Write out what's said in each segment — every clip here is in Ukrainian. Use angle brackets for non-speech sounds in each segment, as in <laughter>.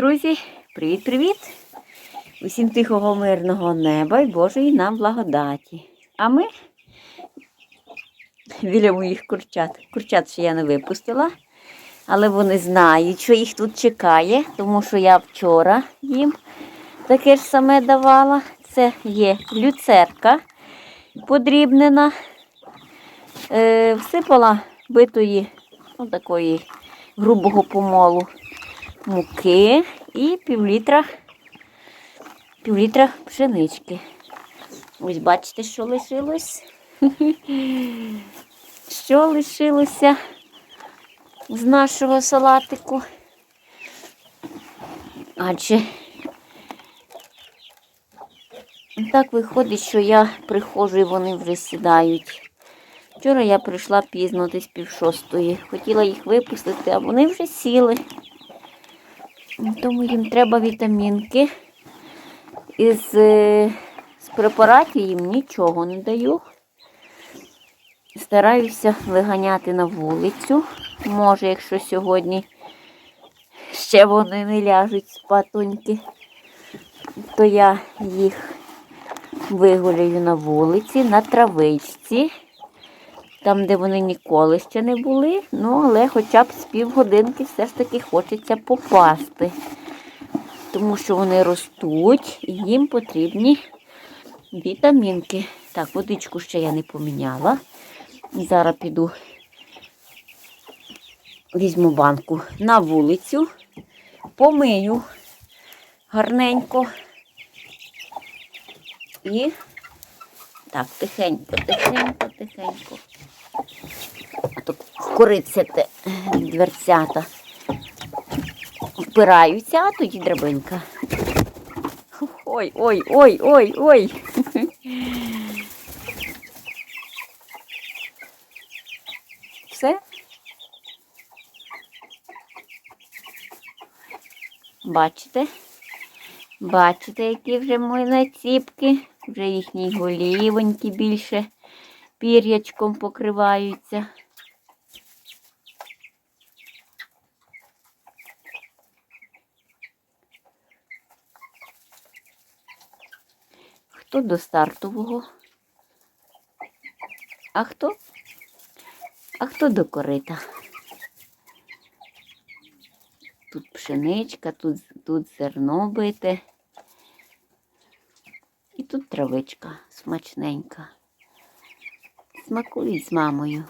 Друзі, привіт-привіт! Усім тихого мирного неба і Божої нам благодаті. А ми біля моїх курчат. Курчат ще я не випустила, але вони знають, що їх тут чекає, тому що я вчора їм таке ж саме давала. Це є люцерка подрібнена. Е, всипала битої, ну, такої грубого помолу муки і півлітра, півлітра пшенички. Ось бачите, що лишилось. <laughs> Що лишилося з нашого салатику? Адже так виходить, що я приходжу і вони вже сідають. Вчора я прийшла пізно, десь пів шостої. Хотіла їх випустити, а вони вже сіли. Тому їм треба вітамінки. Із е, з препаратів їм нічого не даю. Стараюся виганяти на вулицю. Може, якщо сьогодні ще вони не ляжуть спатоньки, то я їх вигуляю на вулиці, на травичці, там, де вони ніколи ще не були. Ну, але хоча б з півгодинки все ж таки хочеться попасти. Тому що вони ростуть і їм потрібні вітамінки. Так, водичку ще я не поміняла. Зараз піду, візьму банку на вулицю, помию гарненько. І так, тихенько, тихенько, тихенько. Те дверцята. Впираються, а тоді драбинка. Ой, ой, ой, ой, ой. Все? Бачите? Бачите, які вже мої націпки, вже їхні голівоньки більше пір'ячком покриваються. Хто до стартового? А хто? А хто до корита? Тут пшеничка, тут, тут зерно бите. І тут травичка смачненька. Смакують з мамою.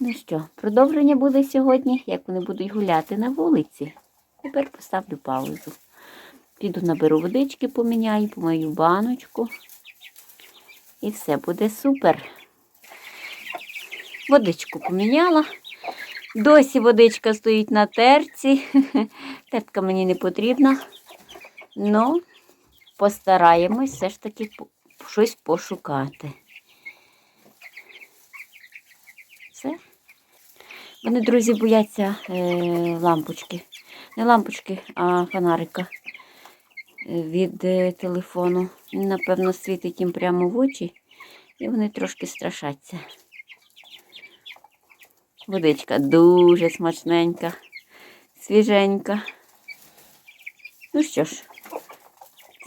Ну що, продовження буде сьогодні, як вони будуть гуляти на вулиці. Тепер поставлю паузу. Піду наберу водички, поміняю, помию баночку. І все буде супер. Водичку поміняла. Досі водичка стоїть на терці. <laughs> Терка мені не потрібна. Ну, постараємось все ж таки щось пошукати. Все. Вони, друзі, бояться е, лампочки. Не лампочки, а фонарика від е, телефону. Напевно, світить їм прямо в очі, і вони трошки страшаться. Водичка дуже смачненька, свіженька. Ну що ж,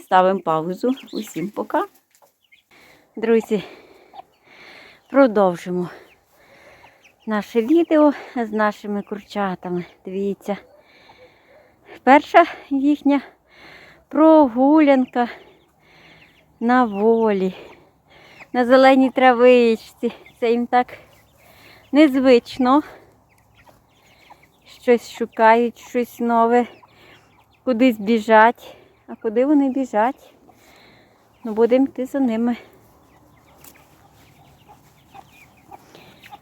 ставимо паузу. Усім пока. Друзі, продовжимо наше відео з нашими курчатами. Дивіться, перша їхня прогулянка на волі, на зеленій травичці. Це їм так незвично. Щось шукають, щось нове, кудись біжать. А куди вони біжать? Ну, будемо йти за ними.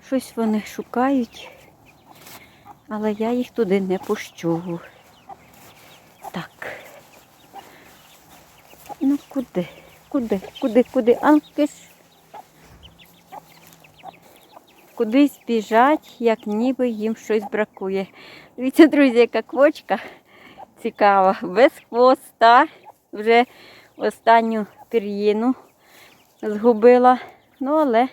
Щось вони шукають, але я їх туди не пущу. Так. Ну куди? Куди? Куди? Куди? А ну. Кудись біжать, як ніби їм щось бракує. Дивіться, друзі, яка квочка цікава, без хвоста. Вже останню пір'їну згубила. Ну, але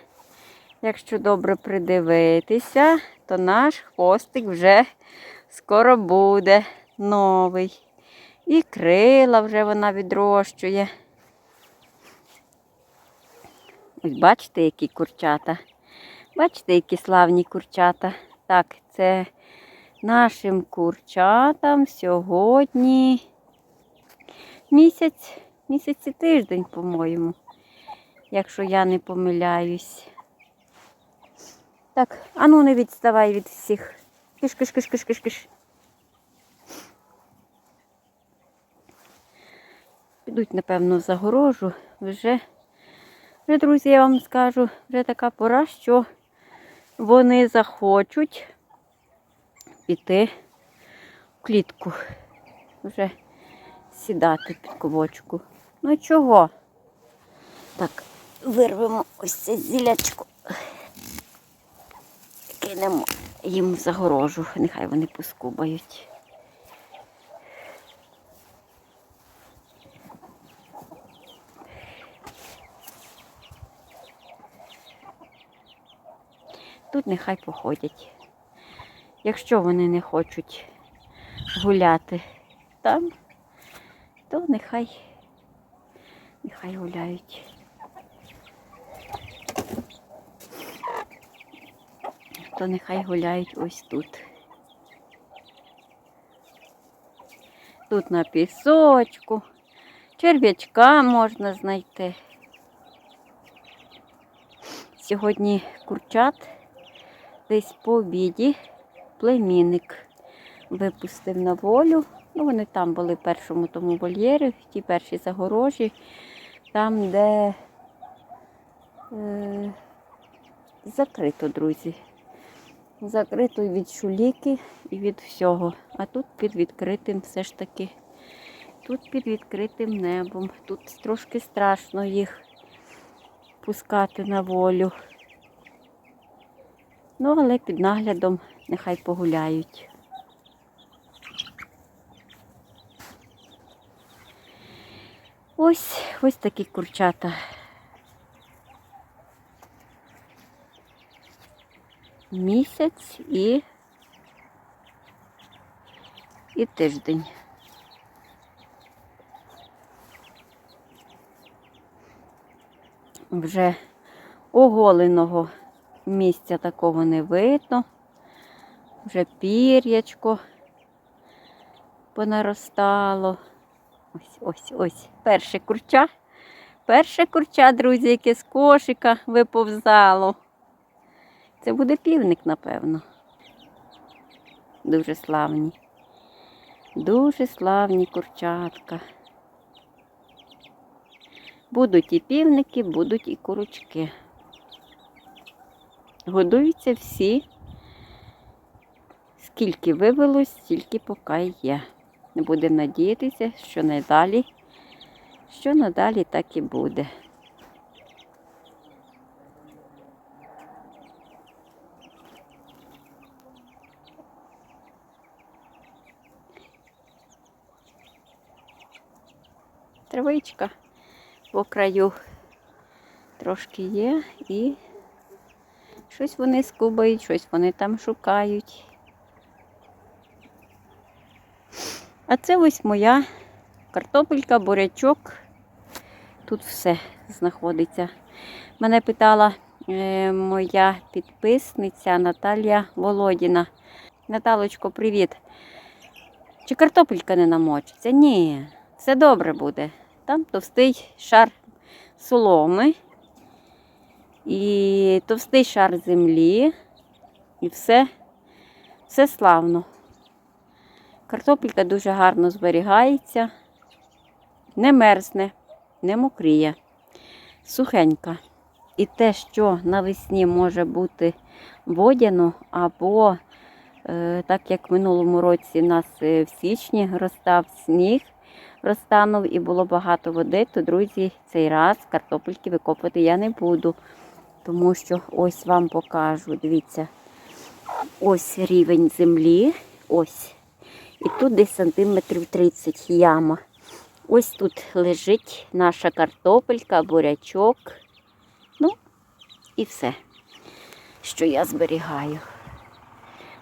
Якщо добре придивитися, то наш хвостик вже скоро буде новий. І крила вже вона відрощує. Ось бачите, які курчата. Бачите, які славні курчата. Так, це нашим курчатам сьогодні місяць, місяць і тиждень, по-моєму, якщо я не помиляюсь. Так, ану не відставай від всіх. Киш, киш, киш, киш, киш, киш. Підуть, напевно, в загорожу. Вже, вже, друзі, я вам скажу, вже така пора, що вони захочуть піти в клітку. Вже сідати під ковочку. Ну чого? Так, вирвемо ось це зілячко. Кинемо їм загорожу. Нехай вони поскубають. Тут нехай походять. Якщо вони не хочуть гуляти там, то нехай, нехай гуляють. То нехай гуляють ось тут. Тут на пісочку, черв'ячка можна знайти. Сьогодні курчат десь по обіді племінник випустив на волю. Ну, вони там були в першому тому вольєрі, в тій першій загорожі, там, де е, закрито, друзі. Закрито від шуліки і від всього. А тут під відкритим все ж таки. Тут під відкритим небом. Тут трошки страшно їх пускати на волю. Ну, але під наглядом нехай погуляють. Ось ось такі курчата. Місяць і, і тиждень. Вже оголеного місця такого не видно. Вже пір'ячко понаростало. Ось, ось, ось. Перше курча. Перше курча, друзі, яке з кошика виповзало. Це буде півник, напевно. Дуже славні. Дуже славні курчатка. Будуть і півники, будуть і курочки. Годуються всі, скільки вивелось, стільки поки є. Не Будемо надіятися, що надалі, що надалі так і буде. Травичка по краю трошки є і щось вони скубають, щось вони там шукають. А це ось моя картопелька, бурячок. Тут все знаходиться. Мене питала е, моя підписниця Наталія Володіна. Наталочко, привіт. Чи картопелька не намочиться? Ні, все добре буде. Там товстий шар соломи і товстий шар землі. І все, все славно. Картопелька дуже гарно зберігається, не мерзне, не мокріє, сухенька. І те, що навесні може бути водяно, або е, так як в минулому році у нас е, в січні розстав сніг, розтанув і було багато води, то, друзі, цей раз картопельки викопати я не буду. Тому що ось вам покажу, дивіться, ось рівень землі, ось. І тут десь сантиметрів 30 яма. Ось тут лежить наша картопелька, бурячок. Ну, і все. що я зберігаю.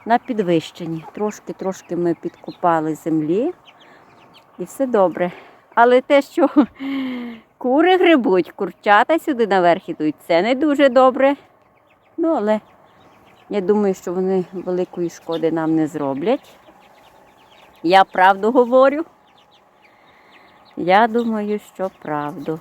На підвищенні. Трошки-трошки ми підкупали землі і все добре. Але те, що кури грибуть, курчата сюди наверх ідуть, це не дуже добре. Ну, але я думаю, що вони великої шкоди нам не зроблять. Я правду говорю. Я думаю, що правду.